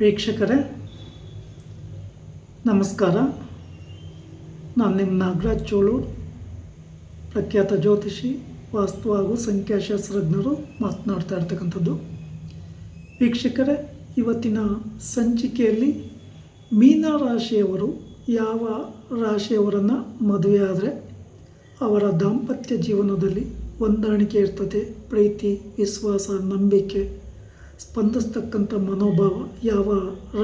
ವೀಕ್ಷಕರೇ ನಮಸ್ಕಾರ. ನಾನು ನಿಮ್ಮ ನಾಗರಾಜ್ ಚೋಳು, ಪ್ರಖ್ಯಾತ ಜ್ಯೋತಿಷಿ, ವಾಸ್ತು ಹಾಗೂ ಸಂಖ್ಯಾಶಾಸ್ತ್ರಜ್ಞರು ಮಾತನಾಡ್ತಾ ಇರ್ತಕ್ಕಂಥದ್ದು. ವೀಕ್ಷಕರೇ, ಇವತ್ತಿನ ಸಂಚಿಕೆಯಲ್ಲಿ ಮೀನ ರಾಶಿಯವರು ಯಾವ ರಾಶಿಯವರನ್ನು ಮದುವೆ ಆದರೆ ಅವರ ದಾಂಪತ್ಯ ಜೀವನದಲ್ಲಿ ಹೊಂದಾಣಿಕೆ ಇರ್ತದೆ, ಪ್ರೀತಿ, ವಿಶ್ವಾಸ, ನಂಬಿಕೆ ಸ್ಪಂದಿಸ್ತಕ್ಕಂಥ ಮನೋಭಾವ ಯಾವ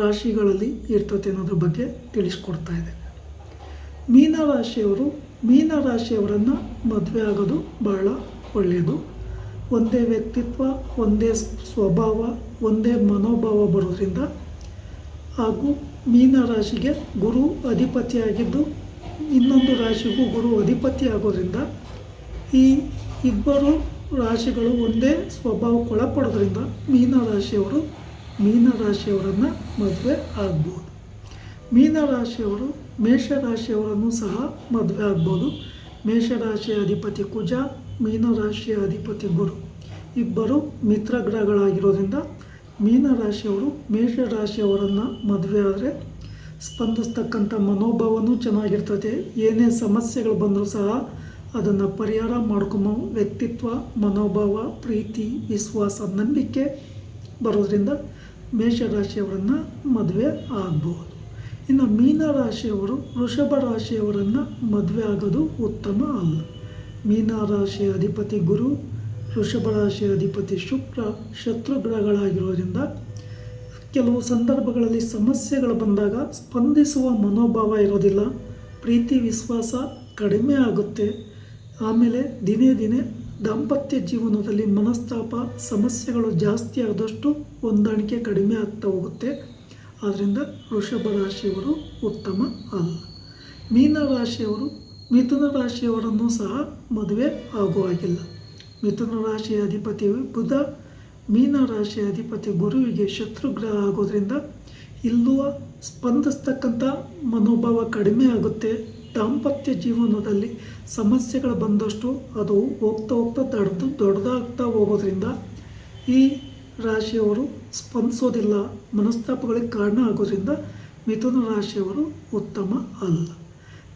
ರಾಶಿಗಳಲ್ಲಿ ಇರ್ತದೆ ಅನ್ನೋದ್ರ ಬಗ್ಗೆ ತಿಳಿಸ್ಕೊಡ್ತಾ ಇದೆ. ಮೀನ ರಾಶಿಯವರು, ಮೀನ ರಾಶಿಯವರನ್ನು ಮದುವೆ ಆಗೋದು ಬಹಳ ಒಳ್ಳೆಯದು ಒಂದೇ ವ್ಯಕ್ತಿತ್ವ, ಒಂದೇ ಸ್ವಭಾವ, ಒಂದೇ ಮನೋಭಾವ ಬರೋದ್ರಿಂದ ಹಾಗೂ ಮೀನ ರಾಶಿಗೆ ಗುರು ಅಧಿಪತಿಯಾಗಿದ್ದು ಇನ್ನೊಂದು ರಾಶಿಗೂ ಗುರು ಅಧಿಪತಿ ಆಗೋದ್ರಿಂದ ಈ ಇಬ್ಬರು ರಾಶಿಗಳು ಒಂದೇ ಸ್ವಭಾವಕ್ಕೊಳಪಡೋದ್ರಿಂದ ಮೀನರಾಶಿಯವರು ಮೀನ ರಾಶಿಯವರು ಮೀನ ರಾಶಿಯವರನ್ನು ಮದುವೆ ಆಗ್ಬೋದು. ಮೀನ ರಾಶಿಯವರು ಮೇಷರಾಶಿಯವರನ್ನು ಸಹ ಮದುವೆ ಆಗ್ಬೋದು. ಮೇಷರಾಶಿಯ ಅಧಿಪತಿ ಕುಜ ಮೀನರಾಶಿಯ ಅಧಿಪತಿ ಗುರು ಇಬ್ಬರು ಮಿತ್ರ ಗ್ರಹಗಳಾಗಿರೋದ್ರಿಂದ ಮೀನರಾಶಿಯವರು ಮೇಷರಾಶಿಯವರನ್ನು ಮದುವೆ ಆದರೆ ಸ್ಪಂದಿಸ್ತಕ್ಕಂಥ ಮನೋಭಾವನೂ ಚೆನ್ನಾಗಿರ್ತದೆ. ಏನೇ ಸಮಸ್ಯೆಗಳು ಬಂದರೂ ಸಹ ಅದನ್ನು ಪರಿಹಾರ ಮಾಡ್ಕೊಂಬ ವ್ಯಕ್ತಿತ್ವ, ಮನೋಭಾವ, ಪ್ರೀತಿ, ವಿಶ್ವಾಸ, ನಂಬಿಕೆ ಬರೋದ್ರಿಂದ ಮೇಷರಾಶಿಯವರನ್ನು ಮದುವೆ ಆಗ್ಬೋದು. ಇನ್ನು ಮೀನ ರಾಶಿಯವರು ವೃಷಭ ರಾಶಿಯವರನ್ನು ಮದುವೆ ಆಗೋದು ಉತ್ತಮ ಅಲ್ಲ. ಮೀನ ರಾಶಿಯ ಅಧಿಪತಿ ಗುರು, ವೃಷಭ ರಾಶಿಯ ಅಧಿಪತಿ ಶುಕ್ರ ಶತ್ರುಗ್ರಹಗಳಾಗಿರೋದ್ರಿಂದ ಕೆಲವು ಸಂದರ್ಭಗಳಲ್ಲಿ ಸಮಸ್ಯೆಗಳು ಬಂದಾಗ ಸ್ಪಂದಿಸುವ ಮನೋಭಾವ ಇರೋದಿಲ್ಲ. ಪ್ರೀತಿ, ವಿಶ್ವಾಸ ಕಡಿಮೆ ಆಗುತ್ತೆ. ಆಮೇಲೆ ದಿನೇ ದಿನೇ ದಾಂಪತ್ಯ ಜೀವನದಲ್ಲಿ ಮನಸ್ತಾಪ, ಸಮಸ್ಯೆಗಳು ಜಾಸ್ತಿ ಆದಷ್ಟು ಹೊಂದಾಣಿಕೆ ಕಡಿಮೆ ಆಗ್ತಾ ಹೋಗುತ್ತೆ. ಆದ್ದರಿಂದ ವೃಷಭ ರಾಶಿಯವರು ಉತ್ತಮ ಅಲ್ಲ. ಮೀನ ರಾಶಿಯವರು, ಮಿಥುನ ರಾಶಿಯವರನ್ನು ಸಹ ಮದುವೆ ಆಗೋ ಹಾಗಿಲ್ಲ. ಮಿಥುನ ರಾಶಿಯ ಅಧಿಪತಿ ಬುಧ, ಮೀನ ರಾಶಿಯ ಅಧಿಪತಿ ಗುರುವಿಗೆ ಶತ್ರುಗ್ರಹ ಆಗೋದ್ರಿಂದ ಇಲ್ಲೂ ಸ್ಪಂದಿಸ್ತಕ್ಕಂಥ ಮನೋಭಾವ ಕಡಿಮೆ ಆಗುತ್ತೆ. ದಾಂಪತ್ಯ ಜೀವನದಲ್ಲಿ ಸಮಸ್ಯೆಗಳು ಬಂದಷ್ಟು ಅದು ಹೋಗ್ತಾ ಹೋಗ್ತಾ ದಡ್ದು ದೊಡ್ಡದಾಗ್ತಾ ಹೋಗೋದ್ರಿಂದ ಈ ರಾಶಿಯವರು ಸ್ಪಂದಿಸೋದಿಲ್ಲ, ಮನಸ್ತಾಪಗಳಿಗೆ ಕಾರಣ ಆಗೋದ್ರಿಂದ ಮಿಥುನ ರಾಶಿಯವರು ಉತ್ತಮ ಅಲ್ಲ.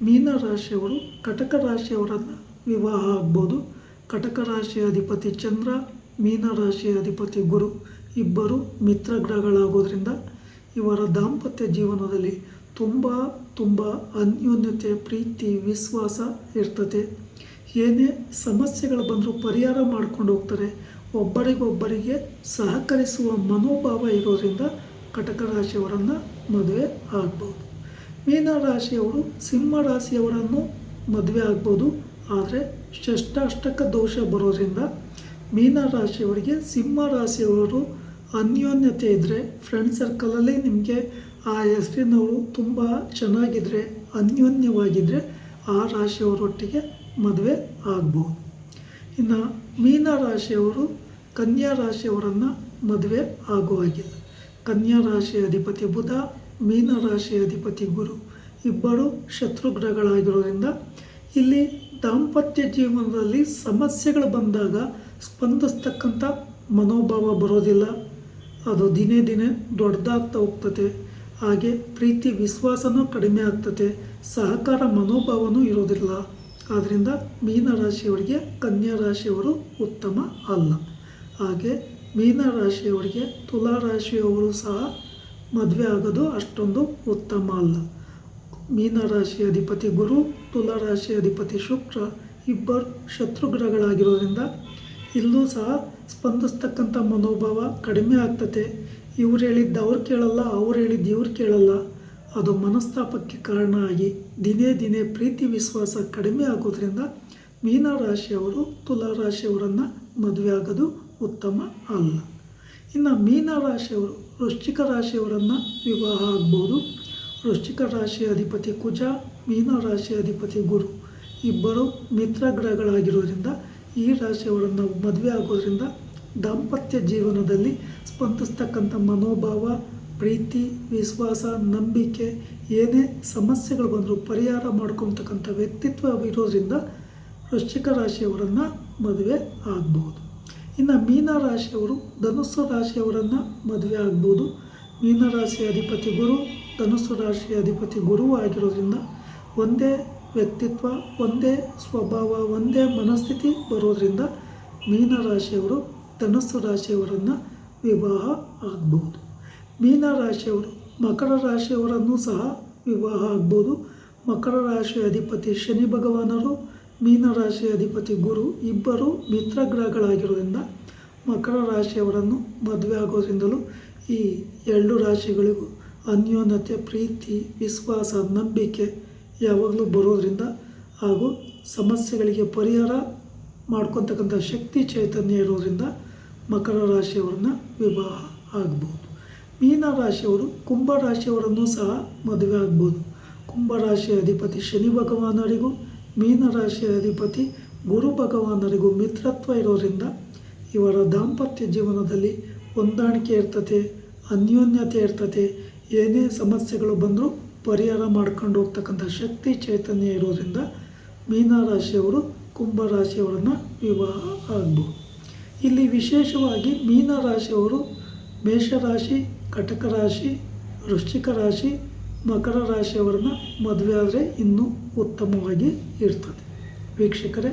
ಮೀನ ರಾಶಿಯವರು ಕಟಕ ರಾಶಿಯವರನ್ನು ವಿವಾಹ ಆಗ್ಬೋದು. ಕಟಕ ರಾಶಿಯ ಅಧಿಪತಿ ಚಂದ್ರ, ಮೀನ ರಾಶಿಯ ಅಧಿಪತಿ ಗುರು ಇಬ್ಬರು ಮಿತ್ರ ಗ್ರಹಗಳಾಗೋದ್ರಿಂದ ಇವರ ದಾಂಪತ್ಯ ಜೀವನದಲ್ಲಿ ತುಂಬ ತುಂಬ ಅನ್ಯೋನ್ಯತೆ, ಪ್ರೀತಿ, ವಿಶ್ವಾಸ ಇರ್ತದೆ. ಏನೇ ಸಮಸ್ಯೆಗಳು ಬಂದರೂ ಪರಿಹಾರ ಮಾಡ್ಕೊಂಡು ಹೋಗ್ತಾರೆ. ಒಬ್ಬರಿಗೊಬ್ಬರಿಗೆ ಸಹಕರಿಸುವ ಮನೋಭಾವ ಇರೋದ್ರಿಂದ ಕಟಕ ರಾಶಿಯವರನ್ನು ಮದುವೆ ಆಗ್ಬೋದು. ಮೀನ ರಾಶಿಯವರು ಸಿಂಹ ರಾಶಿಯವರನ್ನು ಮದುವೆ ಆಗ್ಬೋದು. ಆದರೆ ಷಷ್ಟಾಷ್ಟಕ ದೋಷ ಬರೋದ್ರಿಂದ ಮೀನ ರಾಶಿಯವರಿಗೆ ಸಿಂಹ ರಾಶಿಯವರು ಅನ್ಯೋನ್ಯತೆ ಇದ್ದರೆ ಫ್ರೆಂಡ್ ಸರ್ಕಲಲ್ಲಿ ನಿಮಗೆ ಆ ಹೆಸರಿನವರು ತುಂಬ ಚೆನ್ನಾಗಿದ್ದರೆ ಅನ್ಯೋನ್ಯವಾಗಿದ್ದರೆ ಆ ರಾಶಿಯವರೊಟ್ಟಿಗೆ ಮದುವೆ ಆಗ್ಬೋದು. ಇನ್ನು ಮೀನ ರಾಶಿಯವರು ಕನ್ಯಾ ರಾಶಿಯವರನ್ನು ಮದುವೆ ಆಗುವಾಗಿಲ್ಲ ಕನ್ಯಾ ರಾಶಿಯ ಅಧಿಪತಿ ಬುಧ, ಮೀನ ರಾಶಿಯ ಅಧಿಪತಿ ಗುರು ಇಬ್ಬರು ಶತ್ರುಗ್ರಹಗಳಾಗಿರೋದ್ರಿಂದ ಇಲ್ಲಿ ದಾಂಪತ್ಯ ಜೀವನದಲ್ಲಿ ಸಮಸ್ಯೆಗಳು ಬಂದಾಗ ಸ್ಪಂದಿಸ್ತಕ್ಕಂಥ ಮನೋಭಾವ ಬರೋದಿಲ್ಲ. ಅದು ದಿನೇ ದಿನೇ ದೊಡ್ಡದಾಗ್ತಾ ಹೋಗ್ತದೆ ಹಾಗೆ ಪ್ರೀತಿ ವಿಶ್ವಾಸನೂ ಕಡಿಮೆ ಆಗ್ತದೆ ಸಹಕಾರ ಮನೋಭಾವನೂ ಇರೋದಿಲ್ಲ. ಆದ್ದರಿಂದ ಮೀನ ರಾಶಿಯವರಿಗೆ ಕನ್ಯಾ ರಾಶಿಯವರು ಉತ್ತಮ ಅಲ್ಲ. ಹಾಗೆ ಮೀನ ರಾಶಿಯವರಿಗೆ ತುಲಾ ರಾಶಿಯವರು ಸಹ ಮದುವೆ ಆಗೋದು ಅಷ್ಟೊಂದು ಉತ್ತಮ ಅಲ್ಲ. ಮೀನ ರಾಶಿ ಅಧಿಪತಿ ಗುರು, ತುಲಾ ರಾಶಿ ಅಧಿಪತಿ ಶುಕ್ರ, ಇಬ್ಬರು ಶತ್ರುಗ್ರಹಗಳಾಗಿರೋದ್ರಿಂದ ಇಲ್ಲೂ ಸಹ ಸ್ಪಂದಿಸ್ತಕ್ಕಂಥ ಮನೋಭಾವ ಕಡಿಮೆ ಆಗ್ತತೆ. ಇವ್ರು ಹೇಳಿದ್ದು ಅವ್ರು ಕೇಳಲ್ಲ, ಅವ್ರು ಹೇಳಿದ್ದು ಇವ್ರು ಕೇಳಲ್ಲ. ಅದು ಮನಸ್ತಾಪಕ್ಕೆ ಕಾರಣ ಆಗಿ ದಿನೇ ದಿನೇ ಪ್ರೀತಿ ವಿಶ್ವಾಸ ಕಡಿಮೆ ಆಗೋದ್ರಿಂದ ಮೀನ ರಾಶಿಯವರು, ತುಲಾ ರಾಶಿಯವರನ್ನು ಮದುವೆ ಆಗೋದು ಉತ್ತಮ ಅಲ್ಲ. ಇನ್ನು ಮೀನ ರಾಶಿಯವರು ವೃಶ್ಚಿಕ ರಾಶಿಯವರನ್ನು ವಿವಾಹ ಆಗ್ಬೋದು. ವೃಶ್ಚಿಕ ರಾಶಿಯ ಅಧಿಪತಿ ಕುಜ, ಮೀನ ರಾಶಿಯ ಅಧಿಪತಿ ಗುರು. ಇಬ್ಬರು ಮಿತ್ರ ಗ್ರಹಗಳಾಗಿರೋದ್ರಿಂದ ಈ ರಾಶಿಯವರನ್ನು ಮದುವೆ ಆಗೋದ್ರಿಂದ ದಾಂಪತ್ಯ ಜೀವನದಲ್ಲಿ ಸ್ಪಂದಿಸ್ತಕ್ಕಂಥ ಮನೋಭಾವ, ಪ್ರೀತಿ, ವಿಶ್ವಾಸ, ನಂಬಿಕೆ ಏನೇ ಸಮಸ್ಯೆಗಳು ಬಂದರೂ ಪರಿಹಾರ ಮಾಡ್ಕೊತಕ್ಕಂಥ ವ್ಯಕ್ತಿತ್ವ ಇರೋದ್ರಿಂದ ವೃಶ್ಚಿಕ ರಾಶಿಯವರನ್ನು ಮದುವೆ ಆಗ್ಬೋದು. ಇನ್ನು ಮೀನ ರಾಶಿಯವರು ಧನುಸ್ಸು ರಾಶಿಯವರನ್ನು ಮದುವೆ ಆಗ್ಬೋದು. ಮೀನರಾಶಿ ಅಧಿಪತಿ ಗುರು, ಧನುಸ್ಸು ರಾಶಿ ಅಧಿಪತಿ ಗುರು ಆಗಿರೋದ್ರಿಂದ ಒಂದೇ ವ್ಯಕ್ತಿತ್ವ ಒಂದೇ ಸ್ವಭಾವ, ಒಂದೇ ಮನಸ್ಥಿತಿ ಬರೋದ್ರಿಂದ ಮೀನರಾಶಿಯವರು ಧನಸ್ಸು ರಾಶಿಯವರನ್ನು ವಿವಾಹ ಆಗ್ಬೋದು. ಮೀನರಾಶಿಯವರು ಮಕರ ರಾಶಿಯವರನ್ನು ಸಹ ವಿವಾಹ ಆಗ್ಬೋದು. ಮಕರ ರಾಶಿ ಅಧಿಪತಿ ಶನಿ ಭಗವಾನರು ಮೀನರಾಶಿ ಅಧಿಪತಿ ಗುರು ಇಬ್ಬರು ಮಿತ್ರ ಗ್ರಹಗಳಾಗಿರೋದ್ರಿಂದ ಮಕರ ರಾಶಿಯವರನ್ನು ಮದುವೆ ಆಗೋದ್ರಿಂದಲೂ ಈ ಎರಡು ರಾಶಿಗಳಿಗೂ ಅನ್ಯೋನ್ಯತೆ, ಪ್ರೀತಿ, ವಿಶ್ವಾಸ, ನಂಬಿಕೆ ಯಾವಾಗಲೂ ಬರೋದರಿಂದ ಹಾಗೂ ಸಮಸ್ಯೆಗಳಿಗೆ ಪರಿಹಾರ ಮಾಡ್ಕೊತಕ್ಕಂಥ ಶಕ್ತಿ ಚೈತನ್ಯ ಇರೋದರಿಂದ ಮಕರ ರಾಶಿಯವರನ್ನ ವಿವಾಹ ಆಗ್ಬೋದು. ಮೀನ ರಾಶಿಯವರು ಕುಂಭ ರಾಶಿಯವರನ್ನು ಸಹ ಮದುವೆ ಆಗ್ಬೋದು. ಕುಂಭ ರಾಶಿಯ ಅಧಿಪತಿ ಶನಿ ಭಗವಾನರಿಗೂ, ಮೀನ ರಾಶಿಯ ಅಧಿಪತಿ ಗುರು ಭಗವಾನರಿಗೂ ಮಿತ್ರತ್ವ ಇರೋದರಿಂದ ಇವರ ದಾಂಪತ್ಯ ಜೀವನದಲ್ಲಿ ಹೊಂದಾಣಿಕೆ ಇರ್ತತೆ, ಅನ್ಯೋನ್ಯತೆ ಇರ್ತತೆ, ಏನೇ ಸಮಸ್ಯೆಗಳು ಬಂದರೂ ಪರಿಹಾರ ಮಾಡ್ಕೊಂಡು ಹೋಗ್ತಕ್ಕಂಥ ಶಕ್ತಿ ಚೈತನ್ಯ ಇರೋದ್ರಿಂದ ಕುಂಭ ರಾಶಿಯವರನ್ನು ವಿವಾಹ ಆಗ್ಬೋದು. ಇಲ್ಲಿ ವಿಶೇಷವಾಗಿ ಮೀನ ರಾಶಿಯವರು ಮೇಷರಾಶಿ ಕಟಕ ರಾಶಿ ವೃಶ್ಚಿಕ ರಾಶಿ ಮಕರ ರಾಶಿಯವರನ್ನು ಮದುವೆ ಆದರೆ ಇನ್ನೂ ಉತ್ತಮವಾಗಿ ಇರ್ತದೆ. ವೀಕ್ಷಕರೇ,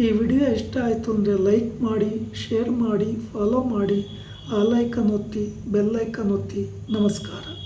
ಈ ವಿಡಿಯೋ ಇಷ್ಟ ಆಯಿತು ಅಂದರೆ ಲೈಕ್ ಮಾಡಿ, ಶೇರ್ ಮಾಡಿ, ಫಾಲೋ ಮಾಡಿ, ಆ ಲೈಕನ್ ಒತ್ತಿ ಬೆಲ್ಲೈಕನ್ ಒತ್ತಿ. ನಮಸ್ಕಾರ.